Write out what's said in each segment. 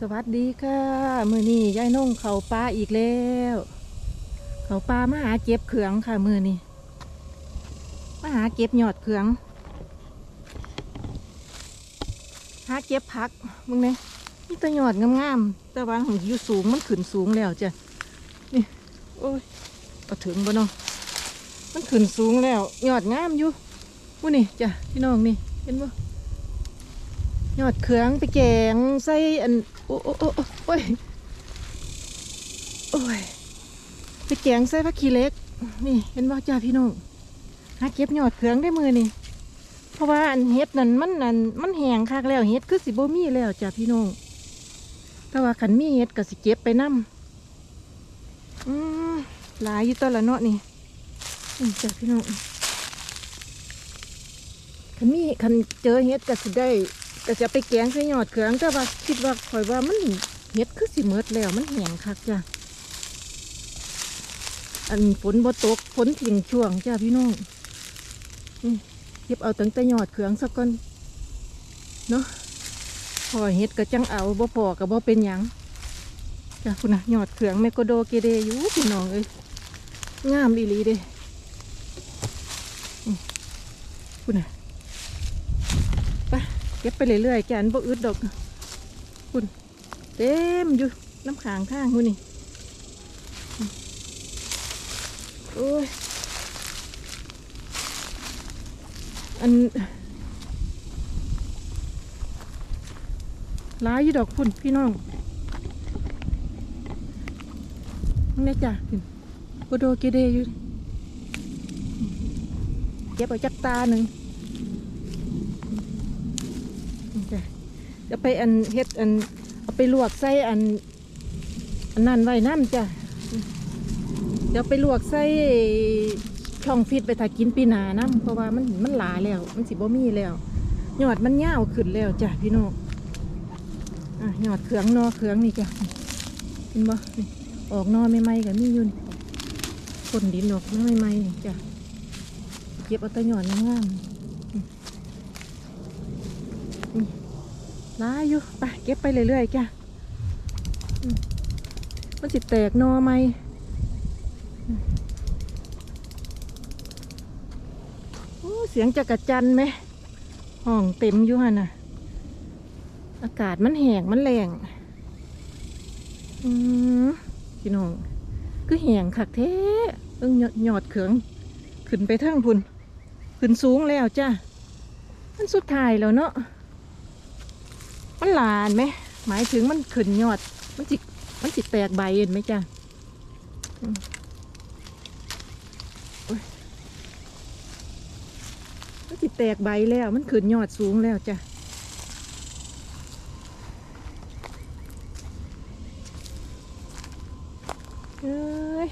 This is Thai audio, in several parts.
สวัสดีค่ะมือนี้ยายนุ่งเขาปลาอีกแล้ว เขาปลามาหาเก็บเขืองค่ะมือนี้มาหาเก็บยอดเขือง หาเก็บผักมึงเนี่ยนี่แต่ยอดงามๆแต่ว่าของอยู่สูงมันขึ้นสูงแล้วจ้ะนี่โอ้ยก็ถึงบ่เนาะมันขึ้นสูงแล้วยอดงามอยู่วู้นี่จ้ะพี่น้องนี่เห็นบ่ ยอดเครื่องไปแกงใส่อันโอ้โอ้โอ้โอ้โอ้ยโอ้ยไปแกงใส่ผักขี้เล็ก นี่เห็นว่าจ้าพี่น้องหาเก็บยอดเครื่องได้มือนี่เพราะว่าอันเฮ็ดนั่นมันนั่นมันแห้งคักแล้วเฮ็ดคือสิบ่มีแล้วจ้าพี่น้องแต่ว่าขันมีเฮ็ดก็สิเก็บไปนํอืมหลายอยู่ตอนละเนาะนี่นี่จ้าพี่น้องขันมีขันเจอเฮ็ดก็สิได้ ก็จะไปแกงใส่หยอดเครื่องแต่ว่าคิดว่าคอยว่ามันเห็ดคือสิเมิดแล้วมันแห้งคักจ้ะอันฝนบ่ตกฝนทิ้งช่วงจ้ะพี่น้องเก็บเอาตั้งแต่หยอดเครื่องสักก่อนเนาะพอเห็ดก็จังเอาบ่พอก็บ่เป็นหยังจ้ะคุณนะหยอดเครื่องแมโกโดเกเดอยู่พี่น้องเอ้ยงามอีหลีเด้คุณนะ ก็บไปเรื่อยๆแกอันบ่อึดดอกคุณเต็มอยู่น้ำขางข้างคุณนี่โอ้ยอันหลายอยู่ดอกคุณพี่น้องนี่จ้ะคุณโกโดเกเดอยู่เก็บเอาจักตาหนึ่ง จ้ะ จะไปอันเฮ็ดอันเอาไปลวกใส่อันอันนั้นไว้น้ำจ้ะเดี๋ยวไปลวกใส่ช่องฟิตไปถ้ากินปีหนาน้ำเพราะว่ามันมันหลาแล้ว มันสิบ่มีแล้วยอดมันยาวขึ้นแล้วจ้ะพี่น้องอะยอดเขืองนอเขืองนี่จ้ะเห็นบ่นี่ออกนอใหม่ๆกับมียุ่นคนดินออกนอใหม่ๆนี่จ้ะเก็บเอาแตะยอดงามๆ หลายอยู่ไปเก็บไปเรื่อยๆจ้ะอืมมันสิแตกนอไหมโอ้เสียงจักระจันไหมห้องเต็มอยู่ฮะน่ะ อากาศมันแห้งมันแรงอืมพี่น้องคือแห้งคักแท้เอิ้งหยอดเขือง ขึ้นไปทั้งพุ่น ขึ้นสูงแล้วจ้ะมันสุดท้ายแล้วเนาะ มันหลานไหมหมายถึงมันขึ้นยอด มันจิมันจิแตกใบเห็นไหมจ้ะมันจิแตกใบแล้ว มันขึ้นยอดสูงแล้วจ้ะเอ้ย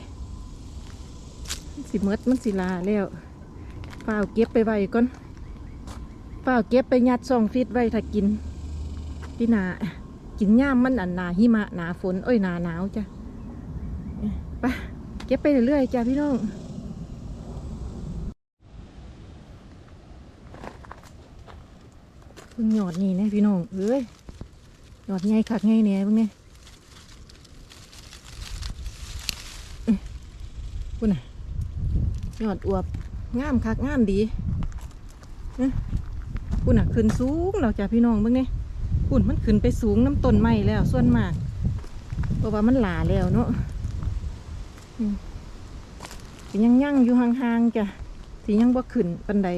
มันสิเมดมันสิลาแล้วเปล่าเก็บไปไว้ก่อนเปล่าเก็บไปยัดซองฟิตไว้ถ้ากิน พี่นากินย่ามมันอันนาหิมะหนาฝนเอ้ยหนาหนาวจ้ะไปเก็บไปเรื่อยๆจ้ะพี่น้องเพิ่งหยอดนี่นะพี่น้องเอ้ยหยอดไงคักไงเนี่ยเพิ่งเนี่ยคุณน่ะหยอดอวบงามคักงามดีนะคุณน่ะขึ้นสูงแล้วจ้ะพี่น้องเบิ่งเนีุ่่นมันขึ้นไปสูงน้ำต้นไม้แล้วส่วนมาก เพราะว่ามันหลาแล้วเนาะก็ยังยั่งอยู่ห่างๆจ้ะที่ยังบ่ขึ้นปันใด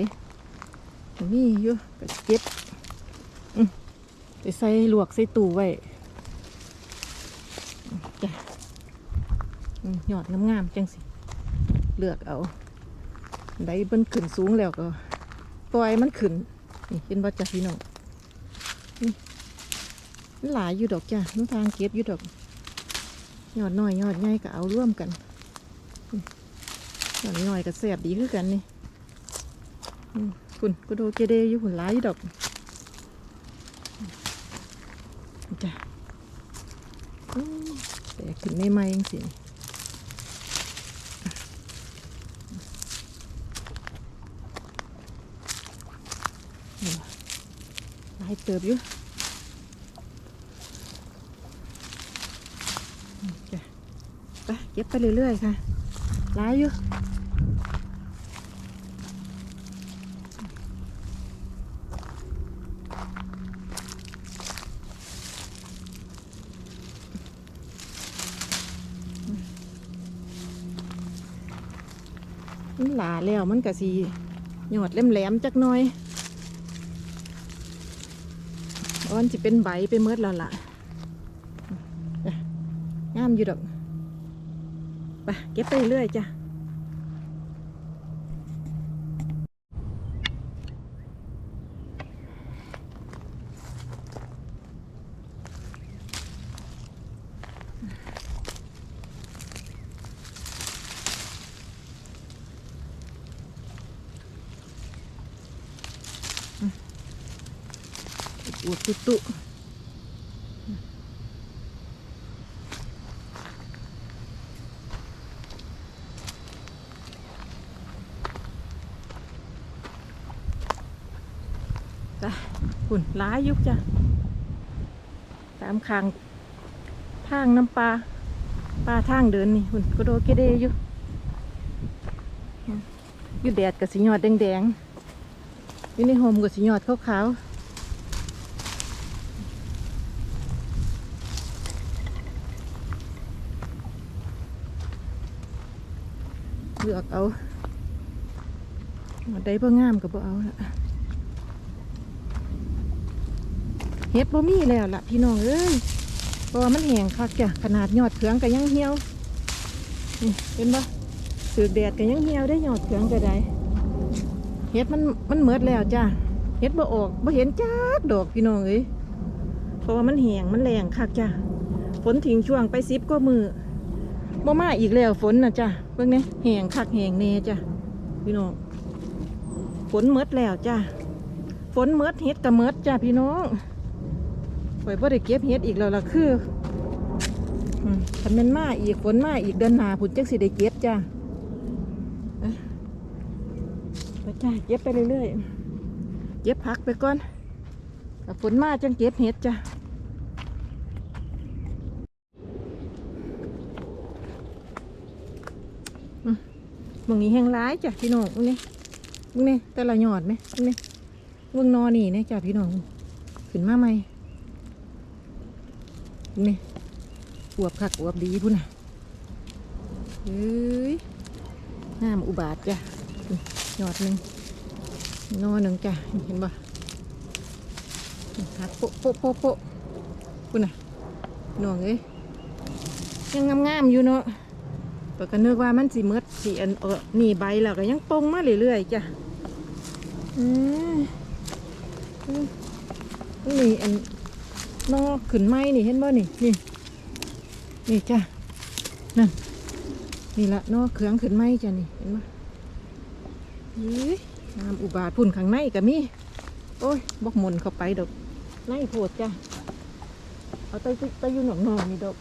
มีอยู่ก็เก็บไปใส่ลวกใส่ตู้ไว้จ้ะยอดงามๆจังสิเลือกเอาใดเบิ้นขึ้นสูงแล้วก็ปล่อยมันขึ้นนี่เป็นบ่จ้ะพี่น้อง มันหลายอยู่ดอกจ้ะน้องทางเก็บอยู่ดอกยอดน้อยยอดใหญ่ก็เอาร่วมกันอืมยอดน้อยก็แสบดีคือกันนี่อืมคุณก็โดเกเดอยู่หุ่นหลายอยู่ดอกอืมจ้ะอืมแต่ขึ้นไม่ไหมยังสินี่ว่ะหลายเติบอยู่ เก็บไปเรื่อยๆค่ะหลายอยู่มันหลาแล้วมันกะสีหยอดแหลมๆจักหน่อยเพราะมันจะเป็นใบไปเมดแล้วล่ะงามอยู่ดอก ไปเก็บไปเรื่อยจ้ะอวดตุตุ จ้ะ หุ่นร้ายยุบจ้ะตามคางทางน้ำปลาปลาทางเดินนี่หุ่นก็โดเกเดอยู่อยู่แดดกับสีหยอดแดงๆอยู่ในโฮมกับสีหยอดขาวๆเลือกเอาหมดได้บ่งามกับเอาละ เฮ็ดบ่มีแล้วล่ะพี่น้องเอ้ยเพราะว่ามันแห้งคักจ้ะขนาดยอดเขืองก็ยังเหี่ยวนี่เห็นบ่ถือแดดก็ยังเหี่ยวได้ยอดเขืองก็ได้เฮ็ดมันมันเมิดแล้วจ้ะเฮ็ดบ่ออกบ่เห็นจักดอกพี่น้องเอ้ยเพราะว่ามันแห้งมันแรงคักจ้ะฝนทิ้งช่วงไปสิบก็มือบ่มาอีกแล้วฝนนะจ้ะเบิ่งนี่แห้งคักแห้งแน่จ้ะพี่น้องฝนเมิดแล้วจ้ะฝนเมิดเฮ็ดก็เมิดจ้ะพี่น้อง ข่อยบ่ได้เก็บเฮ็ดอีกแล้วล่ะคืออืมคันแม่นมาอีกฝนมาอีกเดือนหน้าพุ่นจักสิได้เก็บจ้าอะไปจ้าเก็บไปเรื่อยๆเก็บผักไปก่อนฝนมาจังเก็บเฮ็ดจ้าอืมองนี้แห้งร้ายจ้ะพี่น้องมึงนี่มึงนี่แต่ละหยอดไหมมึงนี่มึงนอนนี่นี่จ้ะพี่น้องขึ้นมาไหม นี่อวบคักอวบดีพุ่นน่ะเฮ้ยน้ำอุบาทจ้ะยอดหนึ่งนอหนึ่งจ้ะ เห็นบ่หักโปะโปะโปะโปะพุ่นน่ะหน่วงเอ้ยยังงามๆอยู่เนาะปกนึกว่ามันสีมืดสีอันเออนี่ใบแล้วก็ยังปงมาเรื่อยๆจ้ะอืมอืมนี่อัน นอขึ้นไม้นี่เห็นบ่นี่นี่นี่จ้ะนั่นนี่ละนอเขืองขึ้นไม้จ้ะนี่เห็นบ่เฮ้ยน้ำอุบาทพุ่นข้างในก็มีโอ้ยบกมนเข้าไปดอกในโพดจ้ะเอาไปไปอยู่หนองนองนี่ดอก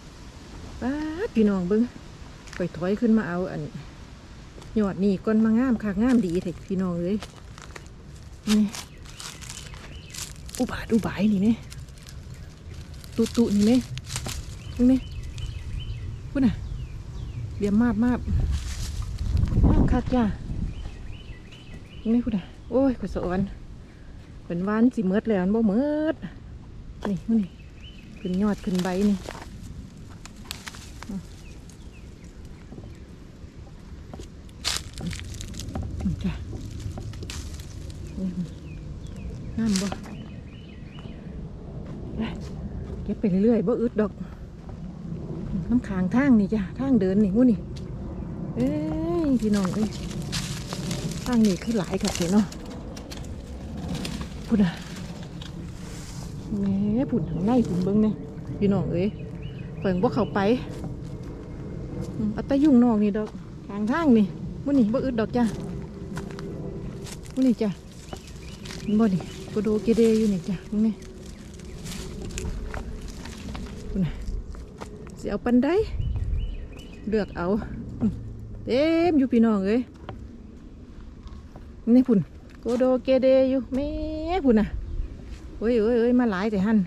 ป้าพี่น้องเบิ้งไปถอยขึ้นมาเอาอันยอดนี่ก้นมางามคักงามดีเถอะพี่น้องเลยนี่อุบาทอุบายนี่เนี่ย ตุตุนี่เนี่ยนี่พูดน่ะเรียมมาบมาบมาบคักจ้านี่พูดน่ะโอ้ยขุดสอนเป็นวานสิเมิดแล้วบ่เมิดนี่พูดนี่ขึ้นยอดขึ้นใบนี่จ้ะนี่น้ำบ่ เก็บ ไปเรื่อยๆบ่อึดดอกน้ำขางทางนี่จ้ะทางเดินนี่มู้นี่ เอ้ยพี่น้องเอ้ยทางนี่คือหลายครับเนาะพุ่นอะแหม่พุ่นทางในพุ่นเบิ้งเนี่ยพี่น้องเอ้ยเปิงบ่เข้าไปอืมเอาแตยุ่งนอกนี่ดอกทางทางนี่มู้นี่บ่อึดดอกจ้ะมู้นี่จ้ะบ่นี่กระโดเกเดอยู่นี่จ้ะตรงนี้ สิเอาปันได้เลือกเอาเต็มอยู่พี่น้องเอ้ยนี่พุ่นโกโดเกเดอยู่แม่พุ่นน่ะเอ้ยเอ้ยเอ้ยมาหลายแต่หัน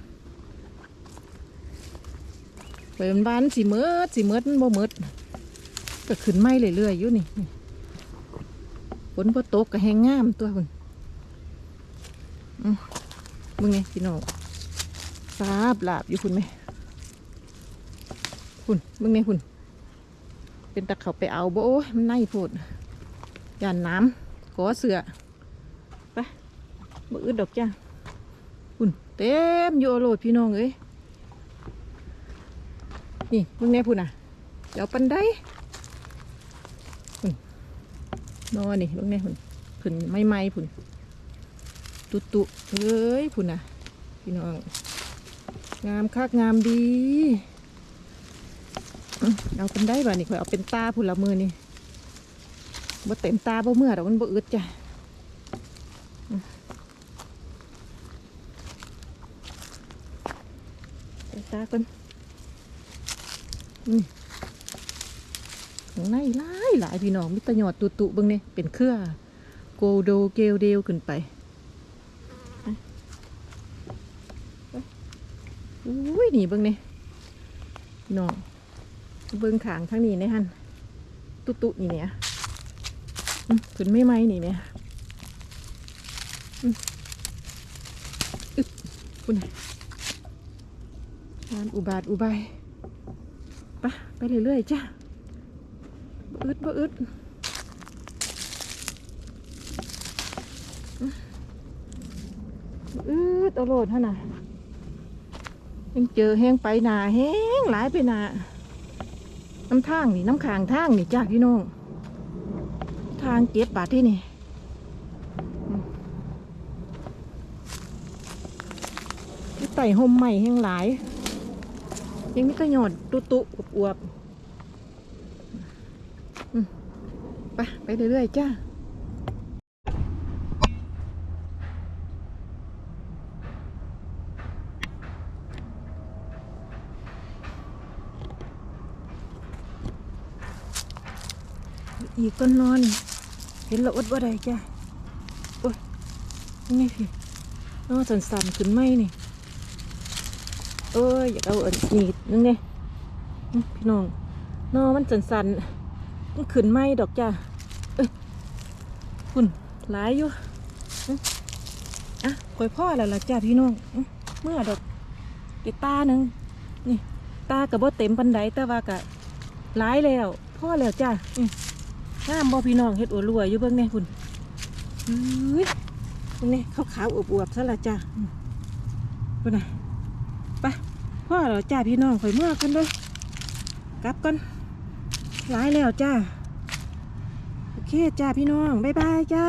ไปมันบ้านสีเมิดสีเมิดมันบ่เมิดก็ขึ้นไม้เรื่อยๆอยู่นี่นี่ฝนพอตกก็แห้งงามตัวคุณอืมมึงไงพี่น้องฟาบลาบอยู่คุณไหม คุณมึงไงคุณเป็นตะเขาไปเอาบ่โอ้ยมันในโพดย่านน้ำกอเสือไปบ่อึดดอกจ้าคุณเต็มอยู่อาโลดพี่น้องเอ้ยนี่มึงไงพุ่นอะเดี๋ยวปันไดพุ่นนอนนี่มึงไงพุ่นพุ่นไม่ไม่พุ่นตุตุเอ้ยพุ่นอะพี่น้องงามคักงามดี เอาเป็นได้บ่นี่ข่อยเอาเป็นตาพุ่นละมือนี่บ่เต็มตาบ่เมื่อดอกมันบ่อึดจ้ะเต็มตาก่อนนี่ข้างในหลายหลายพี่น้องมิตรยอดตุตุบิ่งนี่เป็นเครือโกโดเกลเดลขึ้นไปอุ้ยนี่บิ่งนี่พี่น้อง เบิ้งขางทั้งนี้นี่ฮันตุตุนี่เนี่ยขึ้นไม่ไหมนี่เนี่ยอึ๊บคุณงานอุบาทอุบายปะไปเรื่อยๆจ้าอึดบ่อึดอึดเอาโลดฮะน่ะยังเจอแห้งไปหนาแห้งหลายไปหนา น้ำทางนี่น้ำขางทางนี่จ้าพี่น้อง ทางเก็บบาทที่นี่ที่ไต่ห่มใหม่แห่งหลาย ยังมีกระหยอดตุตุอวบอวบไปไปเรื่อยๆจ้า อีกก้นนอน เห็นและอดว่าใดจ้ะโอ้ยนี่พี่นอสันสันขึ้นไหมนี่เอ้ยอยากเอาอันนี้นึงเนี่ยพี่น้องนอมันสันสันมันขึ้นไหมดอกจ้ะเอ้ยคุณหลายอยู่อะคอยพ่อแล้วล่ะจ้ะพี่น้องเมื่อดอกกีตาหนึ่งนี่ตากับบ่เต็มปันไดแต่ว่ากะหลายแล้วพ่อแล้วจ้ะอื งามบ่พี่น้องเฮ็ดอัวรวยอยู่เบิ่งแน่คุณเฮ้ยเบิ่งแน่ขาวขาวๆอวบๆซะละจ้าคุณน่ะไปพ่อเหรอจ้าพี่น้องข่อยเมื่อกันเด้อกลับกันหลายแล้วจ้า โอเคจ้าพี่น้อง บ๊ายบายจ้า